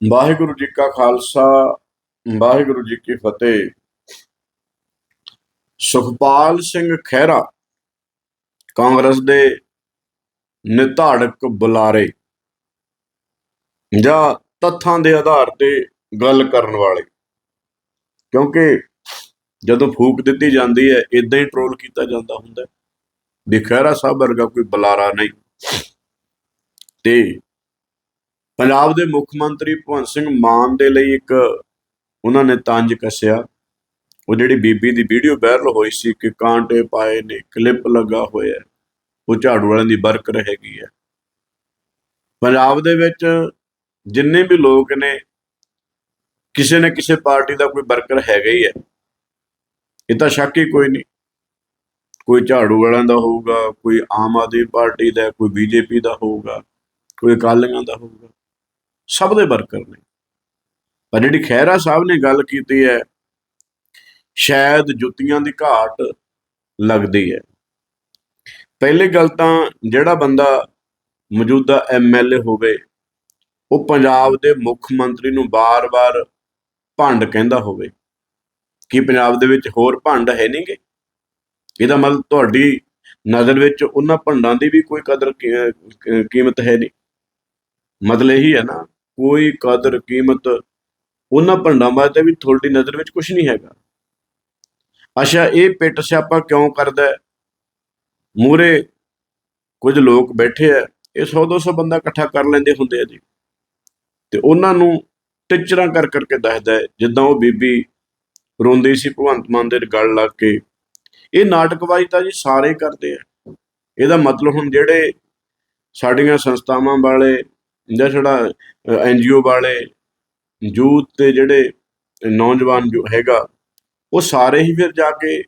ਵਾਹਿਗੁਰੂ ਜੀ ਕਾ ਖਾਲਸਾ, ਵਾਹਿਗੁਰੂ ਜੀ ਕੀ ਫਤਿਹ। ਸੁਖਪਾਲ ਸਿੰਘ ਖਹਿਰਾ, ਕਾਂਗਰਸ ਦੇ ਨਿਧਾੜਕ ਬੁਲਾਰੇ, ਜਾਂ ਤੱਥਾਂ ਦੇ ਆਧਾਰ ਤੇ ਗੱਲ ਕਰਨ ਵਾਲੇ। ਕਿਉਂਕਿ ਜਦੋਂ ਫੂਕ ਦਿੱਤੀ ਜਾਂਦੀ ਹੈ ਇਦਾਂ ਹੀ ਟਰੋਲ ਕੀਤਾ ਜਾਂਦਾ ਹੁੰਦਾ ਵੀ ਖਹਿਰਾ ਸਾਹਿਬ ਵਰਗਾ ਕੋਈ ਬੁਲਾਰਾ ਨਹੀਂ। ਤੇ ਪੰਜਾਬ ਦੇ ਮੁੱਖ ਮੰਤਰੀ ਭਗਵੰਤ ਸਿੰਘ ਮਾਨ ਦੇ ਲਈ ਇੱਕ ਉਹਨਾਂ ਨੇ ਤੰਜ ਕੱਸਿਆ। ਉਹ ਜਿਹੜੀ ਬੀਬੀ ਦੀ ਵੀਡੀਓ ਵਾਇਰਲ ਹੋਈ ਸੀ ਕਿ ਕਾਂਟੇ ਪਾਏ ਨੇ, ਕਲਿੱਪ ਲੱਗਾ ਹੋਇਆ ਉਹ ਝਾੜੂ ਵਾਲਿਆਂ ਦੀ ਵਰਕਰ ਹੈਗੀ ਹੈ। ਪੰਜਾਬ ਦੇ ਵਿੱਚ ਜਿੰਨੇ ਵੀ ਲੋਕ ਨੇ, ਕਿਸੇ ਨਾ ਕਿਸੇ ਪਾਰਟੀ ਦਾ ਕੋਈ ਵਰਕਰ ਹੈਗਾ ਹੀ ਹੈ। ਇਹ ਤਾਂ ਸ਼ੱਕ ਹੀ ਕੋਈ ਨਹੀਂ। ਕੋਈ ਝਾੜੂ ਵਾਲਿਆਂ ਦਾ ਹੋਊਗਾ, ਕੋਈ ਆਮ ਆਦਮੀ ਪਾਰਟੀ ਦਾ, ਕੋਈ ਬੀਜੇਪੀ ਦਾ ਹੋਊਗਾ, ਕੋਈ ਅਕਾਲੀਆਂ ਦਾ ਹੋਊਗਾ। ਸਭ ਦੇ ਵਰਕਰ ਨੇ। ਪਰ ਜਿਹੜੀ ਖਹਿਰਾ ਸਾਹਿਬ ਨੇ ਗੱਲ ਕੀਤੀ ਹੈ, ਸ਼ਾਇਦ ਜੁੱਤੀਆਂ ਦੀ ਘਾਟ ਲੱਗਦੀ ਹੈ। ਪਹਿਲੀ ਗੱਲ ਤਾਂ ਜਿਹੜਾ ਬੰਦਾ ਮੌਜੂਦਾ ਐਮਐਲਏ ਹੋਵੇ, ਉਹ ਪੰਜਾਬ ਦੇ ਮੁੱਖ ਮੰਤਰੀ ਨੂੰ ਬਾਰ-ਬਾਰ ਭੰਡ ਕਹਿੰਦਾ ਹੋਵੇ। ਕਿ ਪੰਜਾਬ ਦੇ ਵਿੱਚ ਹੋਰ ਭੰਡ ਹੈ ਨਹੀਂਗੇ? ਇਹਦਾ ਮਤਲਬ ਤੁਹਾਡੀ ਨਜ਼ਰ ਵਿੱਚ ਉਹਨਾਂ ਭੰਡਾਂ ਦੀ ਵੀ ਕੋਈ ਕਦਰ ਕੀਮਤ ਹੈ ਨਹੀਂ। ਮਤਲਬ ਇਹੀ ਹੈ ਨਾ ਕੋਈ ਕਦਰ, ਕੀਮਤ ਉਹਨਾਂ ਭੰਡਾਂ ਵਾਸਤੇ ਵੀ ਤੁਹਾਡੀ ਨਜ਼ਰ ਵਿੱਚ ਕੁਝ ਨਹੀਂ ਹੈਗਾ। ਅੱਛਾ, ਇਹ ਪਿੱਟ ਸਿਆਪਾ ਕਿਉਂ ਕਰਦਾ ਮੂਰੇ ਕੁਝ ਲੋਕ ਬੈਠੇ ਆ, ਇਹ 100 200 ਬੰਦਾ ਇਕੱਠਾ ਕਰ ਲੈਂਦੇ ਹੁੰਦੇ ਆ ਜੀ। ਤੇ ਉਹਨਾਂ ਨੂੰ ਟਿਚਰਾਂ ਕਰ ਕਰਕੇ ਦੱਸਦਾ ਜਿੱਦਾਂ ਉਹ ਬੀਬੀ ਰੋਂਦੀ ਸੀ ਭਗਵੰਤ ਮਾਨ ਦੇ ਗਲ ਲੱਗ ਕੇ। ਇਹ ਨਾਟਕਬਾਜ਼ੀ ਤਾਂ ਜੀ ਸਾਰੇ ਕਰਦੇ ਆ। ਇਹਦਾ ਮਤਲਬ ਹੁਣ ਜਿਹੜੇ ਸਾਡੀਆਂ ਸੰਸਥਾਵਾਂ ਵਾਲੇ ਜਾਂ ਜਿਹੜਾ ਐਨਜੀਓ ਵਾਲੇ, ਯੂਥ ਤੇ ਜਿਹੜੇ ਨੌਜਵਾਨ ਜੋ ਹੈਗਾ, ਉਹ ਸਾਰੇ ਹੀ ਫਿਰ ਜਾ ਕੇ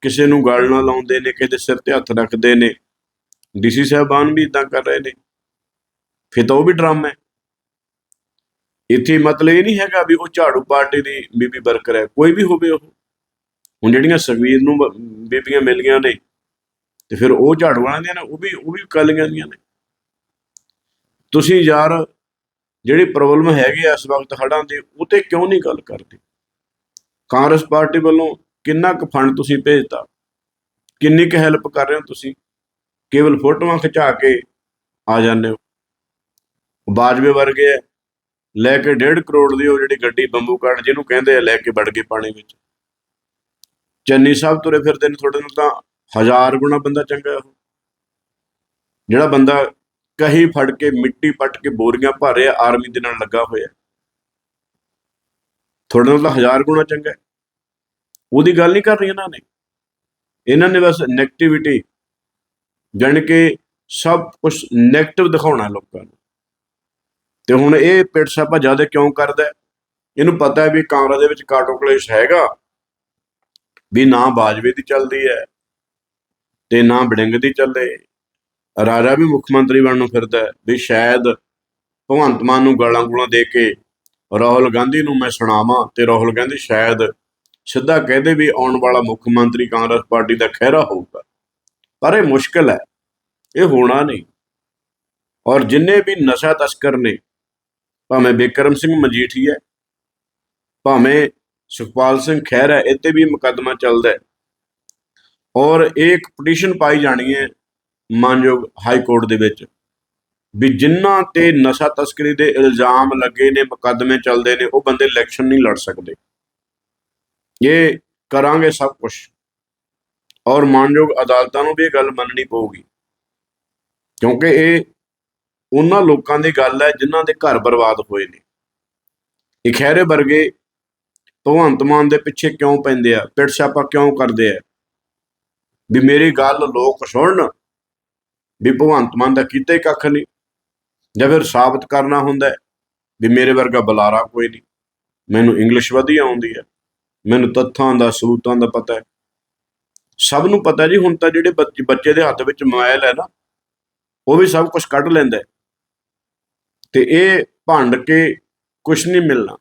ਕਿਸੇ ਨੂੰ ਗਲ ਨਾ ਲਾਉਂਦੇ ਨੇ, ਕਿਸੇ ਦੇ ਸਿਰ ਤੇ ਹੱਥ ਰੱਖਦੇ ਨੇ। ਡੀਸੀ ਸਾਹਿਬਾਨ ਵੀ ਇਦਾਂ ਕਰ ਰਹੇ ਨੇ। ਫਿਰ ਤਾਂ ਉਹ ਵੀ ਡਰਾਮਾ ਹੈ। ਇੱਥੇ ਮਤਲਬ ਇਹ ਨਹੀਂ ਹੈਗਾ ਵੀ ਉਹ ਝਾੜੂ ਪਾਰਟੀ ਦੀ ਬੀਬੀ ਵਰਕਰ ਹੈ। ਕੋਈ ਵੀ ਹੋਵੇ ਉਹ। ਹੁਣ ਜਿਹੜੀਆਂ ਸੁਖਵੀਰ ਨੂੰ ਬ- ਬੀਬੀਆਂ ਮਿਲੀਆਂ ਨੇ, ਤੇ ਫਿਰ ਉਹ ਝਾੜੂ ਵਾਲਿਆਂ ਦੀਆਂ ਨੇ, ਉਹ ਵੀ ਉਹ ਵੀ ਕਾਲੀਆਂ ਦੀਆਂ ਨੇ। ਤੁਸੀਂ ਯਾਰ ਜਿਹੜੀ ਪ੍ਰੋਬਲਮ ਹੈਗੀ ਆ ਇਸ ਵਕਤ ਹੜ੍ਹਾਂ ਦੀ ਉਹ ਤੇ ਕਿਉਂ ਨਹੀਂ ਗੱਲ ਕਰਦੇ? ਕਾਂਗਰਸ ਪਾਰਟੀ ਵੱਲੋਂ ਕਿੰਨਾ ਕੁ ਫੰਡ ਤੁਸੀਂ ਭੇਜਤਾ? ਕਿੰਨੀ ਕੁ ਹੈਲਪ ਕਰ ਰਹੇ ਹੋ ਤੁਸੀਂ? ਕੇਵਲ ਫੋਟੋਆਂ ਖਿਚਾ ਕੇ ਆ ਜਾਂਦੇ ਹੋ। ਬਾਜਵੇ ਵਰਗੇ ਆ, ਲੈ ਕੇ 1.5 ਕਰੋੜ ਦੀ ਉਹ ਜਿਹੜੀ ਗੱਡੀ ਬੰਬੂ ਕਾਰਡ ਜਿਹਨੂੰ ਕਹਿੰਦੇ ਆ ਲੈ ਕੇ ਵੜ ਗਏ ਪਾਣੀ ਵਿੱਚ। ਚੰਨੀ ਸਾਹਿਬ ਤੁਰੇ ਫਿਰਦੇ ਨੇ ਤੁਹਾਡੇ ਨਾਲ ਤਾਂ ਹਜ਼ਾਰ ਗੁਣਾ ਬੰਦਾ ਚੰਗਾ ਉਹ। ਜਿਹੜਾ ਬੰਦਾ ਕਹੀ ਫੜ ਕੇ ਮਿੱਟੀ ਪੱਟ ਕੇ ਬੋਰੀਆਂ ਭਰ ਰਿਹਾ, ਆਰਮੀ ਦੇ ਨਾਲ ਲੱਗਾ ਹੋਇਆ। ਤੁਹਾਡੇ ਨਾਲ ਤਾਂ ਹਜ਼ਾਰ ਗੁਣਾ ਚੰਗਾ ਹੈ। ਉਹਦੀ ਗੱਲ ਨਹੀਂ ਕਰ ਰਹੀ ਇਹਨਾਂ ਨੇ। ਇਹਨਾਂ ਨੇ ਬਸ 네ਗੇਟਿਵਿਟੀ ਜਾਣ ਕੇ ਸਭ ਕੁਝ 네ਗੇਟਿਵ ਦਿਖਾਉਣਾ ਲੋਕਾਂ ਨੂੰ। ਤੇ ਹੁਣ ਇਹ ਪਿੱਟ ਸਾਪਾ ਜ਼ਿਆਦਾ ਕਿਉਂ ਕਰਦਾ ਇਹਨੂੰ ਪਤਾ ਹੈ ਵੀ ਕਾਂਗਰਸ ਦੇ ਵਿੱਚ ਕਾਟੋ ਕਲੇਸ਼ ਹੈਗਾ, ਵੀ ਨਾ ਬਾਜਵੇ ਦੀ ਚੱਲਦੀ ਹੈ ਤੇ ਨਾ ਬੜਿੰਗ ਦੀ ਚੱਲੇ। ਰਾਜਾ ਵੀ ਮੁੱਖ ਮੰਤਰੀ ਬਣਨ ਨੂੰ ਫਿਰਦਾ ਹੈ। ਵੀ ਸ਼ਾਇਦ ਭਗਵੰਤ ਮਾਨ ਨੂੰ ਗਾਲਾਂ ਗੂਲਾਂ ਦੇ ਕੇ ਰਾਹੁਲ ਗਾਂਧੀ ਨੂੰ ਮੈਂ ਸੁਣਾਵਾਂ ਤੇ ਰਾਹੁਲ ਗਾਂਧੀ ਸ਼ਾਇਦ ਸਿੱਧਾ ਕਹਦੇ ਵੀ ਆਉਣ ਵਾਲਾ ਮੁੱਖ ਮੰਤਰੀ ਕਾਂਗਰਸ ਪਾਰਟੀ ਦਾ ਖਹਿਰਾ ਹੋਊਗਾ। ਪਰ ਇਹ ਮੁਸ਼ਕਲ ਹੈ। ਇਹ ਹੋਣਾ ਨਹੀਂ। ਔਰ ਜਿੰਨੇ ਵੀ ਨਸ਼ਾ ਤਸਕਰ ਨੇ ਭਾਵੇਂ ਬਿਕਰਮ ਸਿੰਘ ਮਜੀਠੀਆ ਹੈ, ਭਾਵੇਂ ਸੁਖਪਾਲ ਸਿੰਘ ਖਹਿਰਾ ਇੱਥੇ ਵੀ ਮੁਕੱਦਮਾ ਚੱਲਦਾ ਹੈ। ਔਰ ਇਹ ਇੱਕ ਪਟੀਸ਼ਨ ਪਾਈ ਜਾਣੀ ਹੈ ਮਾਨਯੋਗ ਹਾਈ ਕੋਰਟ ਦੇ ਵਿੱਚ ਵੀ ਜਿਨ੍ਹਾਂ ਤੇ ਨਸ਼ਾ ਤਸਕਰੀ ਦੇ ਇਲਜ਼ਾਮ ਲੱਗੇ ਨੇ, ਮੁਕੱਦਮੇ ਚੱਲਦੇ ਨੇ, ਉਹ ਬੰਦੇ ਇਲੈਕਸ਼ਨ ਨਹੀਂ ਲੜ ਸਕਦੇ। ਇਹ ਕਰਾਂਗੇ ਸਭ ਕੁਝ ਔਰ ਮਾਨਯੋਗ ਅਦਾਲਤਾਂ ਨੂੰ ਵੀ ਇਹ ਗੱਲ ਮੰਨਣੀ ਪਊਗੀ। ਕਿਉਂਕਿ ਇਹ ਉਹਨਾਂ ਲੋਕਾਂ ਦੀ ਗੱਲ ਹੈ ਜਿਨ੍ਹਾਂ ਦੇ ਘਰ ਬਰਬਾਦ ਹੋਏ ਨੇ। ਇਹ ਖਹਿਰੇ ਵਰਗੇ ਭਗਵੰਤ ਮਾਨ ਦੇ ਪਿੱਛੇ ਕਿਉਂ ਪੈਂਦੇ ਆ? ਪਿੱਟ ਛਾਪਾ ਕਿਉਂ ਕਰਦੇ ਆ? ਵੀ ਮੇਰੀ ਗੱਲ ਲੋਕ ਸੁਣਨ। ਵੀ ਭਗਵੰਤ ਮਾਨ ਦਾ ਕੀਤਾ ਹੀ ਕੱਖ ਨਹੀਂ। ਜਾਂ ਫਿਰ ਸਾਬਤ ਕਰਨਾ ਹੁੰਦਾ ਵੀ ਮੇਰੇ ਵਰਗਾ ਬੁਲਾਰਾ ਕੋਈ ਨਹੀਂ। ਮੈਨੂੰ ਇੰਗਲਿਸ਼ ਵਧੀਆ ਆਉਂਦੀ ਹੈ। ਮੈਨੂੰ ਤੱਥਾਂ ਦਾ ਸਬੂਤਾਂ ਦਾ ਪਤਾ ਹੈ। ਸਭ ਨੂੰ ਪਤਾ ਜੀ, ਹੁਣ ਤਾਂ ਜਿਹੜੇ ਬੱਚੇ ਬੱਚੇ ਦੇ ਹੱਥ ਵਿੱਚ ਮੋਬਾਈਲ ਹੈ ਨਾ, ਉਹ ਵੀ ਸਭ ਕੁਝ ਕੱਢ ਲੈਂਦਾ ਤੇ ਇਹ ਭੰਡ ਕੇ ਕੁਝ ਨਹੀਂ ਮਿਲਣਾ।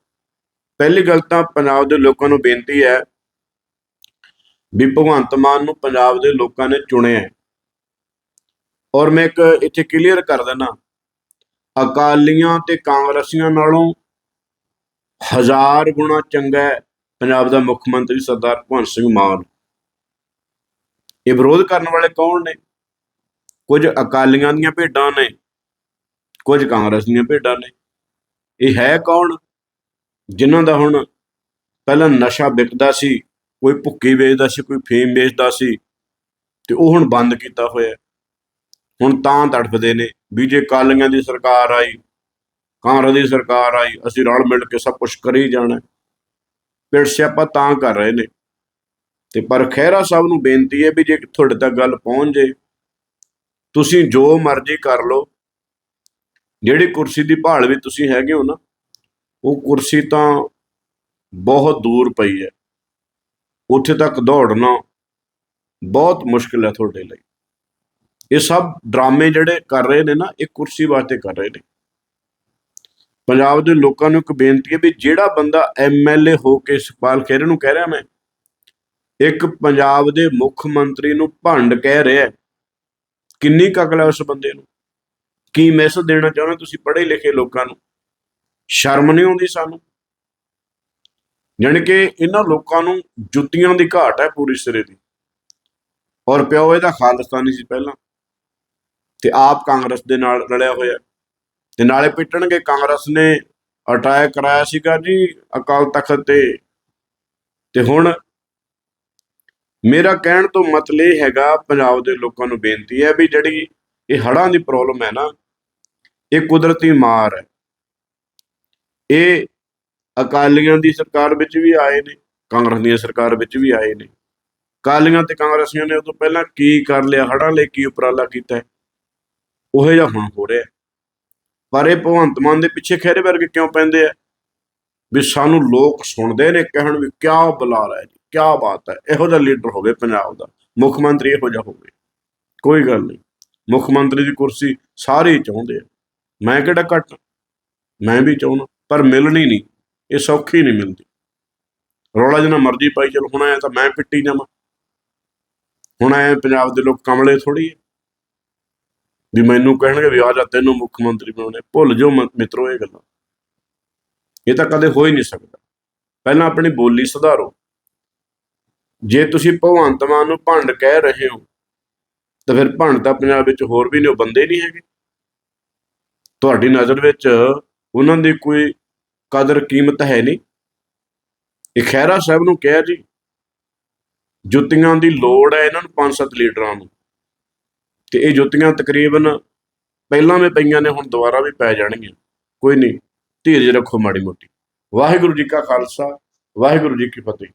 ਪਹਿਲੀ ਗੱਲ ਤਾਂ ਪੰਜਾਬ ਦੇ ਲੋਕਾਂ ਨੂੰ ਬੇਨਤੀ ਹੈ ਵੀ ਭਗਵੰਤ ਮਾਨ ਨੂੰ ਪੰਜਾਬ ਦੇ ਲੋਕਾਂ ਨੇ ਚੁਣਿਆ ਹੈ। ਔਰ ਮੈਂ ਇੱਕ ਇੱਥੇ ਕਲੀਅਰ ਕਰ ਦਿੰਦਾ। ਅਕਾਲੀਆਂ ਤੇ ਕਾਂਗਰਸੀਆਂ ਨਾਲੋਂ ਹਜ਼ਾਰ ਗੁਣਾ ਚੰਗਾ ਹੈ ਪੰਜਾਬ ਦਾ ਮੁੱਖ ਮੰਤਰੀ ਸਰਦਾਰ ਭਗਵੰਤ ਸਿੰਘ ਮਾਨ। ਇਹ ਵਿਰੋਧ ਕਰਨ ਵਾਲੇ ਕੌਣ ਨੇ? ਕੁਝ ਅਕਾਲੀਆਂ ਦੀਆਂ ਭੇਡਾਂ ਨੇ, ਕੁਝ ਕਾਂਗਰਸ ਦੀਆਂ ਭੇਡਾਂ ਨੇ। ਇਹ ਹੈ ਕੌਣ? ਜਿਨ੍ਹਾਂ ਦਾ ਹੁਣ ਪਹਿਲਾਂ ਨਸ਼ਾ ਵਿਕਦਾ ਸੀ, ਕੋਈ ਭੁੱਕੀ ਵੇਚਦਾ ਸੀ, ਕੋਈ ਫੇਮ ਵੇਚਦਾ ਸੀ, ਤੇ ਉਹ ਹੁਣ ਬੰਦ ਕੀਤਾ ਹੋਇਆ ਹੁਣ ਤਾਂ ਤੜਫਦੇ ਨੇ ਵੀ ਜੇ ਕਾਲੀਆਂ ਦੀ ਸਰਕਾਰ ਆਈ, ਕਾਂਗਰਸ ਦੀ ਸਰਕਾਰ ਆਈ, ਅਸੀਂ ਰਲ ਮਿਲ ਕੇ ਸਭ ਕੁਝ ਕਰੀ ਜਾਣਾ। ਪਿੜ ਸਿਆਪਾ ਤਾਂ ਕਰ ਰਹੇ ਨੇ। ਤੇ ਪਰ ਖਹਿਰਾ ਸਾਹਿਬ ਨੂੰ ਬੇਨਤੀ ਹੈ ਵੀ ਜੇ ਤੁਹਾਡੇ ਤੱਕ ਗੱਲ ਪਹੁੰਚ ਜੇ, ਤੁਸੀਂ ਜੋ ਮਰਜ਼ੀ ਕਰ ਲਓ। ਜਿਹੜੀ ਕੁਰਸੀ ਦੀ ਭਾਲ ਵੀ ਤੁਸੀਂ ਹੈਗੇ ਹੋ ਨਾ, ਉਹ ਕੁਰਸੀ ਤਾਂ ਬਹੁਤ ਦੂਰ ਪਈ ਹੈ। ਉੱਥੇ ਤੱਕ ਦੌੜਨਾ ਬਹੁਤ ਮੁਸ਼ਕਿਲ ਹੈ ਤੁਹਾਡੇ ਲਈ। ਇਹ ਸਭ ਡਰਾਮੇ ਜਿਹੜੇ ਕਰ ਰਹੇ ਨੇ ਨਾ, ਇਹ ਕੁਰਸੀ ਵਾਸਤੇ ਕਰ ਰਹੇ ਨੇ। ਪੰਜਾਬ ਦੇ ਲੋਕਾਂ ਨੂੰ ਇੱਕ ਬੇਨਤੀ ਹੈ ਵੀ ਜਿਹੜਾ ਬੰਦਾ ਐਮਐਲਏ ਹੋ ਕੇ ਸੁਖਪਾਲ ਖਹਿਰੇ ਨੂੰ ਕਹਿ ਰਿਹਾ ਮੈਂ, ਇੱਕ ਪੰਜਾਬ ਦੇ ਮੁੱਖ ਮੰਤਰੀ ਨੂੰ ਭੰਡ ਕਹਿ ਰਿਹਾ ਕਿੰਨੀ ਕਕਲ ਹੈ ਉਸ ਬੰਦੇ ਨੂੰ? ਕੀ ਮੈਸੇਜ ਦੇਣਾ ਚਾਹੁੰਦੇ ਤੁਸੀਂ ਪੜ੍ਹੇ ਲਿਖੇ ਲੋਕਾਂ ਨੂੰ? ਸ਼ਰਮ ਨਹੀਂ ਆਉਂਦੀ ਸਾਨੂੰ? ਜਾਣੀ ਕਿ ਇਹਨਾਂ ਲੋਕਾਂ ਨੂੰ ਜੁੱਤੀਆਂ ਦੀ ਘਾਟ ਹੈ ਪੂਰੀ ਸਿਰੇ ਦੀ। ਔਰ ਪਿਓ ਇਹਦਾ ਖਾਲਿਸਤਾਨੀ ਸੀ ਪਹਿਲਾਂ। ਤੇ ਆਪ ਕਾਂਗਰਸ ਦੇ ਨਾਲ ਰਲਿਆ ਹੋਇਆ ਤੇ ਨਾਲੇ ਪਿੱਟਣਗੇ ਕਾਂਗਰਸ ਨੇ ਅਟੈਕ ਕਰਾਇਆ ਸੀਗਾ ਜੀ ਅਕਾਲ ਤਖਤ ਤੇ। ਤੇ ਹੁਣ ਮੇਰਾ ਕਹਿਣ ਤੋਂ ਮਤਲਬ ਇਹ ਹੈਗਾ, ਪੰਜਾਬ ਦੇ ਲੋਕਾਂ ਨੂੰ ਬੇਨਤੀ ਹੈ ਵੀ ਜਿਹੜੀ ਇਹ ਹੜਾਂ ਦੀ ਪ੍ਰੋਬਲਮ ਹੈ ਨਾ, ਇਹ ਕੁਦਰਤੀ ਮਾਰ ਹੈ। ਇਹ ਅਕਾਲੀਆਂ ਦੀ ਸਰਕਾਰ ਵਿੱਚ ਵੀ ਆਏ ਨੇ, ਕਾਂਗਰਸ ਦੀ ਸਰਕਾਰ ਵਿੱਚ ਵੀ ਆਏ ਨੇ। ਅਕਾਲੀਆਂ ਤੇ ਕਾਂਗਰਸੀਆਂ ਨੇ ਉਹ ਤੋਂ ਪਹਿਲਾਂ ਕੀ ਕਰ ਲਿਆ ਹੜਾਂ ਲਈ ਕੀ ਉਪਰਾਲਾ ਕੀਤਾ ਉਹ ਜਿਹਾ ਹੁਣ ਹੋ ਰਿਹਾ। ਪਰ ਇਹ ਭਗਵੰਤ ਮਾਨ ਦੇ ਪਿੱਛੇ ਖਹਿਰੇ ਵਰਗੇ ਕਿਉਂ ਪੈਂਦੇ ਆ? ਵੀ ਸਾਨੂੰ ਲੋਕ ਸੁਣਦੇ ਨੇ, ਕਹਿਣ ਵੀ ਕਿਆ ਬੁਲਾਰਾ ਹੈ ਜੀ, ਕਿਆ ਬਾਤ ਹੈ, ਇਹੋ ਜਿਹਾ ਲੀਡਰ ਹੋਵੇ ਪੰਜਾਬ ਦਾ, ਮੁੱਖ ਮੰਤਰੀ ਇਹੋ ਜਿਹਾ ਹੋਵੇ। ਕੋਈ ਗੱਲ ਨਹੀਂ, ਮੁੱਖ ਮੰਤਰੀ ਦੀ ਕੁਰਸੀ ਸਾਰੇ ਚਾਹੁੰਦੇ ਆ। ਮੈਂ ਕਿਹੜਾ ਘੱਟ ਮੈਂ ਵੀ ਚਾਹੁੰਦਾ, ਪਰ ਮਿਲਣੀ ਨਹੀਂ, ਇਹ ਸੌਖੀ ਨਹੀਂ ਮਿਲਦੀ। ਰੌਲਾ ਜਿੰਨਾ ਮਰਜ਼ੀ ਪਾਈ ਚਲ, ਹੁਣ ਆਇਆ ਤਾਂ ਮੈਂ ਪਿੱਟੀ ਜਾਵਾਂ। ਹੁਣ ਆਇਆ ਪੰਜਾਬ ਦੇ ਲੋਕ ਕਮਲੇ ਥੋੜੀ ਹੈ ਵੀ ਮੈਨੂੰ ਕਹਿਣਗੇ ਵੀ ਆ ਜਾ ਤੈਨੂੰ ਮੁੱਖ ਮੰਤਰੀ ਬਣਾਉਣੇ। ਭੁੱਲ ਜਾਓ ਮ- ਮਿੱਤਰੋ ਇਹ ਗੱਲਾਂ। ਇਹ ਤਾਂ ਕਦੇ ਹੋ ਹੀ ਨਹੀਂ ਸਕਦਾ। ਪਹਿਲਾਂ ਆਪਣੀ ਬੋਲੀ ਸੁਧਾਰੋ। ਜੇ ਤੁਸੀਂ ਭਗਵੰਤ ਮਾਨ ਨੂੰ ਭੰਡ ਕਹਿ ਰਹੇ ਹੋ, ਤਾਂ ਫਿਰ ਭੰਡ ਤਾਂ ਪੰਜਾਬ ਵਿੱਚ ਹੋਰ ਵੀ ਨੇ, ਉਹ ਬੰਦੇ ਨਹੀਂ ਹੈਗੇ। ਤੁਹਾਡੀ ਨਜ਼ਰ ਵਿੱਚ ਉਹਨਾਂ ਦੀ ਕੋਈ ਕਦਰ ਕੀਮਤ ਹੈ ਨਹੀਂ। ਇਹ ਖਹਿਰਾ ਸਾਹਿਬ ਨੂੰ ਕਿਹਾ ਜੀ, ਜੁੱਤੀਆਂ ਦੀ ਲੋੜ ਹੈ ਇਹਨਾਂ ਨੂੰ ਪੰਜ ਸੱਤ ਲੀਡਰਾਂ ਨੂੰ। ਤੇ ਇਹ ਜੁੱਤੀਆਂ ਤਕਰੀਬਨ ਪਹਿਲਾਂ ਵੀ ਪਈਆਂ ਨੇ, ਹੁਣ ਦੁਬਾਰਾ ਵੀ ਪੈ ਜਾਣਗੀਆਂ। ਕੋਈ ਨਹੀਂ, ਧੀਰਜ ਰੱਖੋ ਮਾੜੀ ਮੋਟੀ। ਵਾਹਿਗੁਰੂ ਜੀ ਕਾ ਖਾਲਸਾ, ਵਾਹਿਗੁਰੂ ਜੀ ਕੀ ਫਤਿਹ।